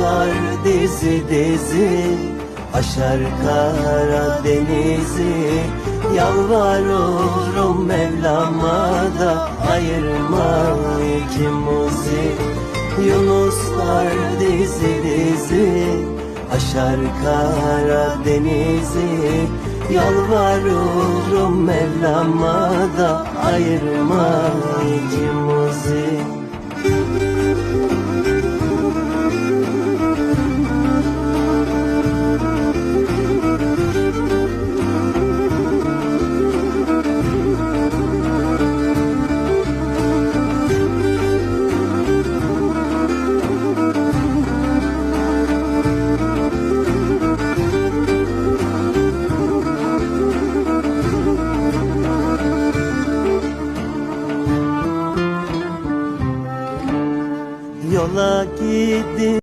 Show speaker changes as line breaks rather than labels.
Yunuslar dizi dizi Aşar Karadeniz'i Yalvarıyorum Mevlam'a da Ayırma ikimizi Yunuslar dizi dizi Aşar Karadeniz'i Yalvarıyorum Mevlam'a da Ayırma ikimizi yola gidin.